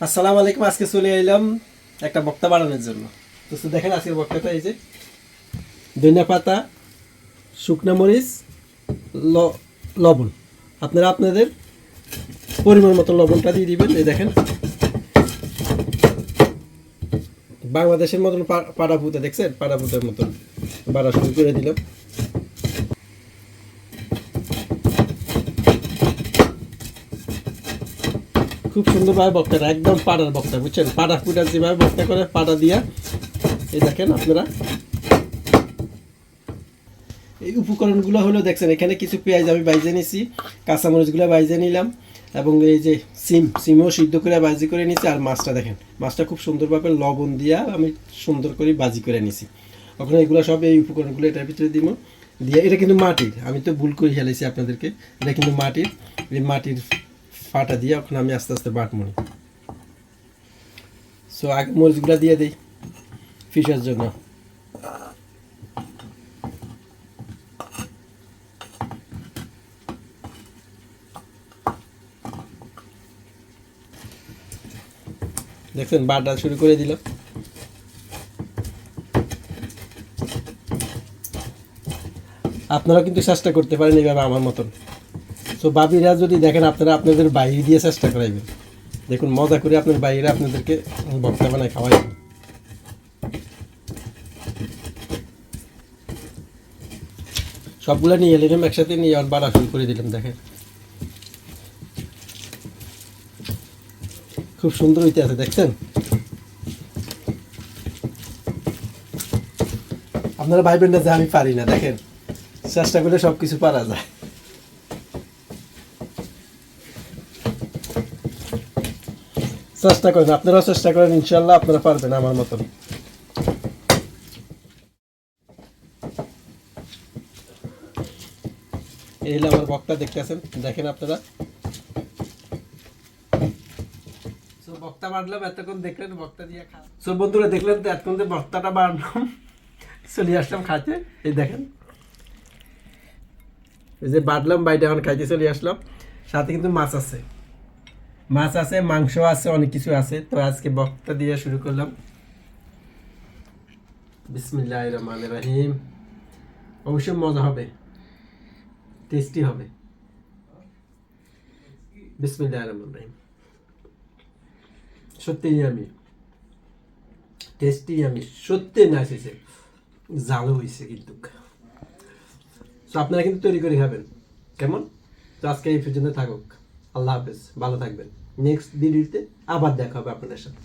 আসসালামু আলাইকুম, আজকে চলে এলাম একটা বক্তা বাড়ানোর জন্য। তো দেখেন, আজকের বক্তাটা এই যে, ধনিয়া পাতা, শুকনা মরিচ লবণ। আপনারা আপনাদের পরিমাণ মতো লবণটা দিয়ে দিবেন, এই দেখেন। বাংলাদেশের মতন পাড়া পুঁতে, দেখছেন? পাড়া পুঁতের মতন। বাড়া শুরু করে দিলাম। খুব সুন্দরভাবে বক্তাটা একদম পাড়ার বক্তা, বুঝছেন? পাড়া পুটা যেভাবে বক্তা করে পাড়া দিয়া। এই দেখেন আপনারা। এই উপকরণগুলো হলো দেখছেন, এখানে কিছু পেঁয়াজ আমি বাইজে নিছি, কাঁচামরিচগুলো বাইজে নিলাম, এবং এই যে সিম, সিমও সিদ্ধ করে বাজি করে নিছি, আর মাছটা দেখেন, মাছটা খুব সুন্দরভাবে লবণ দিয়া আমি সুন্দর করে বাজি করে নিছি। ওখানে এগুলো সব এই উপকরণগুলো এটার ভিতরে দিব। দিয়ে, এটা কিন্তু মাটির, আমি তো ভুল করে হেলেছি আপনাদেরকে, এটা কিন্তু মাটির, এই মাটির ফাটা দিয়ে ওখানে আমি আস্তে আস্তে বাটমনি সো আগে মরিচগুলো দিয়ে দিই ফিশের জন্য। দেখছেন, বাটা শুরু করে দিল আপনারা কিন্তু চেষ্টা করতে পারেন এইভাবে আমার মতন। তো বাবিরা যদি দেখেন আপনারা আপনাদের বাইরে দিয়ে চেষ্টা করাইবেন। দেখুন, মজা করে আপনার বাইরে আপনাদেরকে বক্তা বানায় খাওয়াইবেন সবগুলো নিয়ে এলাম একসাথে নিয়ে আর বাড়া শুরু করে দিলাম, দেখেন। খুব সুন্দর হইতে আছে, দেখছেন? আপনারা ভাইবেন না যে আমি পারি না, দেখেন। চেষ্টা করলে সব কিছু পারা যায়। চেষ্টা করেন, আপনারাও চেষ্টা করেন ইনশাল্লাহ আপনারা পারবেন আমার মতন। এই হলো আমার বক্তা, দেখতে আছেন? দেখেন আপনারা? বক্তা বাড়লাম, এতক্ষণ দেখলেন, বক্তা দিয়ে খা বন্ধুরা, দেখলেন তো এতক্ষণ বক্তাটা বাড়লাম, চলে আসলাম খাইতে। এই দেখেন। এই যে বাড়লাম, বাইরে এখন খাইতে চলে আসলাম। সাথে কিন্তু মাছ আছে। মাছ আছে, মাংস আছে, অনেক কিছু আছে। তো আজকে বক্তা দিয়ে শুরু করলাম। বিসমিল্লাহ রহমান রাহিম। অবশ্যই মজা হবে। টেস্টি হবে। বিসমিল্লাহ রহমান রাহিম। সত্যিই আমি। টেস্টি আমি। সত্যি না এসেছে। জালও হয়েছে কিন্তু। তো আপনারা কিন্তু তৈরি করে খাবেন। কেমন? তো আজকে এই পর্যন্ত থাকুক। আল্লাহ হাফেজ ভালো থাকবেন। নেক্সট ভিডিওতে আবার দেখা হবে আপনাদের সাথে।